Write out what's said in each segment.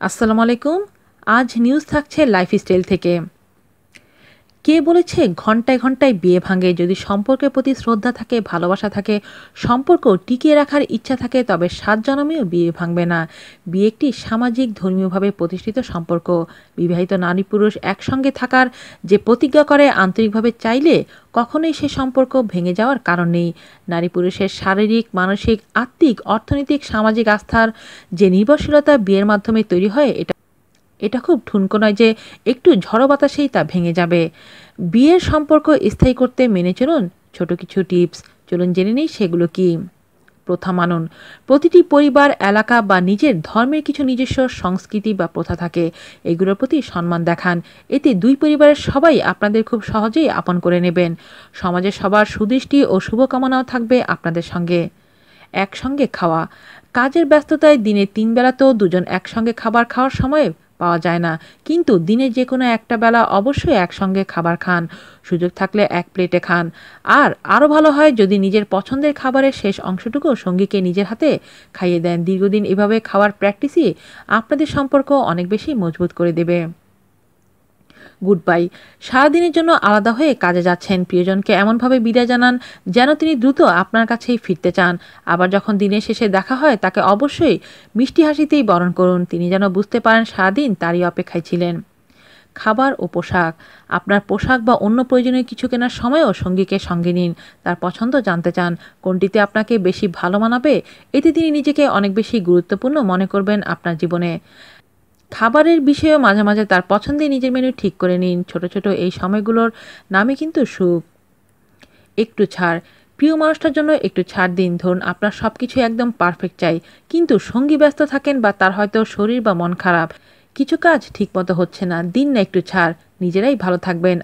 আসসালামু আলাইকুম। আজ নিউজ থাকছে লাইফস্টাইল থেকে। কে বলেছে ঘন্টায় ঘন্টায় বিয়ে ভাঙে? যদি সম্পর্কের প্রতি শ্রদ্ধা থাকে, ভালোবাসা থাকে, সম্পর্ক টিকিয়ে রাখার ইচ্ছা থাকে, তবে সাত জনমেও বিয়ে ভাঙবে না। বিয়ে একটি সামাজিক, ধর্মীয়ভাবে প্রতিষ্ঠিত সম্পর্ক। বিবাহিত নারী পুরুষ একসঙ্গে থাকার যে প্রতিজ্ঞা করে, আন্তরিকভাবে চাইলে কখনোই সে সম্পর্ক ভেঙে যাওয়ার কারণ নেই। নারী পুরুষের শারীরিক, মানসিক, আত্মিক, অর্থনৈতিক, সামাজিক আস্থার যে নির্ভরশীলতা বিয়ের মাধ্যমে তৈরি হয়, এটা এটা খুব ঠুনকো নয় যে একটু ঝড়ো বাতাসেই তা ভেঙে যাবে। বিয়ের সম্পর্ক স্থায়ী করতে মেনে চলুন, ছোট কিছু টিপস। চলুন জেনে নিই সেগুলো কি। প্রথা মানুন, প্রতিটি পরিবার, এলাকা বা নিজের ধর্মের কিছু নিজস্ব সংস্কৃতি বা প্রথা থাকে। এগুলোর প্রতি সম্মান দেখান। এতে দুই পরিবারের সবাই আপনাদের খুব সহজেই আপন করে নেবেন। সমাজে সবার সুদৃষ্টি ও শুভকামনাও থাকবে আপনাদের সঙ্গে। একসঙ্গে খাওয়া, কাজের ব্যস্ততায় দিনে তিন বেলাতেও দুজন একসঙ্গে খাবার খাওয়ার সময় পাওয়া যায় না। কিন্তু দিনে যে কোনো একটা বেলা অবশ্যই একসঙ্গে খাবার খান। সুযোগ থাকলে এক প্লেটে খান। আর আরও ভালো হয় যদি নিজের পছন্দের খাবারের শেষ অংশটুকু সঙ্গীকে নিজের হাতে খাইয়ে দেন। দীর্ঘদিন এভাবে খাওয়ার প্র্যাকটিসই আপনাদের সম্পর্ক অনেক বেশি মজবুত করে দেবে। গুড বাই সারাদিনের জন্য আলাদা হয়ে কাজে যাচ্ছেন প্রিয়জনকে। এমনভাবে বিদায় জানান যেন তিনি দ্রুত আপনার কাছেই ফিরতে চান। আবার যখন দিনের শেষে দেখা হয়, তাকে অবশ্যই মিষ্টি হাসিতেই বরণ করুন। তিনি যেন বুঝতে পারেন সারাদিন তারই অপেক্ষায় ছিলেন। খাবার ও পোশাক। আপনার পোশাক বা অন্য প্রয়োজনীয় কিছু কেনার সময়ও সঙ্গীকে সঙ্গে নিন। তার পছন্দ জানতে চান। কোনটিতে আপনাকে বেশি ভালো মানাবে, এতে তিনি নিজেকে অনেক বেশি গুরুত্বপূর্ণ মনে করবেন আপনার জীবনে। খাবারের বিষয়েও মাঝে মাঝে তার পছন্দে নিজের মেনু ঠিক করে নিন। ছোট ছোট এই সময়গুলোর নামে কিন্তু সুখ একটু ছাড়। প্রিয় মানুষটার জন্য একটু ছাড় দিন। ধরুন, আপনার সব কিছু একদম পারফেক্ট চাই। কিন্তু সঙ্গী ব্যস্ত থাকেন বা তার হয়তো শরীর বা মন খারাপ। কিছু কাজ ঠিকমতো হচ্ছে না। দিন না একটু ছাড়। নিজেরাই ভালো থাকবেন।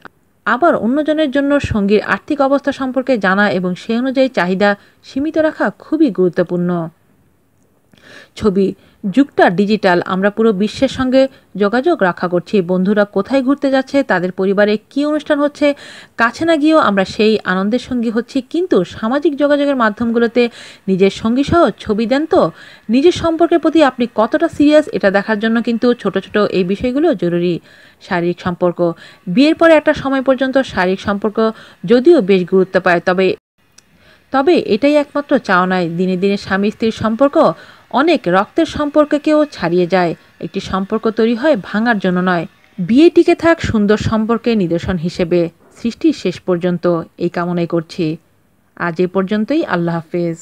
আবার অন্যজনের জন্য সঙ্গীর আর্থিক অবস্থা সম্পর্কে জানা এবং সেই অনুযায়ী চাহিদা সীমিত রাখা খুবই গুরুত্বপূর্ণ। ছবি যুগটা ডিজিটাল। আমরা পুরো বিশ্বের সঙ্গে যোগাযোগ রক্ষা করছি। বন্ধুরা কোথায় ঘুরতে যাচ্ছে, তাদের পরিবারে কি অনুষ্ঠান হচ্ছে, কাছে না গিয়েও আমরা সেই আনন্দের সঙ্গী হচ্ছি। কিন্তু সামাজিক যোগাযোগের মাধ্যমগুলোতে নিজের সঙ্গী সহ ছবি দেন তো? নিজের সম্পর্কের প্রতি আপনি কতটা সিরিয়াস, এটা দেখার জন্য কিন্তু ছোট ছোট এই বিষয়গুলো জরুরি। শারীরিক সম্পর্ক। বিয়ের পরে একটা সময় পর্যন্ত শারীরিক সম্পর্ক যদিও বেশ গুরুত্ব পায়, তবে তবে এটাই একমাত্র চাও নয় দিনে দিনে স্বামী স্ত্রীর সম্পর্ক অনেক রক্তের সম্পর্ককেও ছাড়িয়ে যায়। একটি সম্পর্ক তৈরি হয় ভাঙার জন্য নয়। বিয়ে টিকে থাক সুন্দর সম্পর্কে নিদর্শন হিসেবে। সৃষ্টির শেষ পর্যন্ত এই কামনাই করছি। আজ এ পর্যন্তই। আল্লাহ হাফেজ।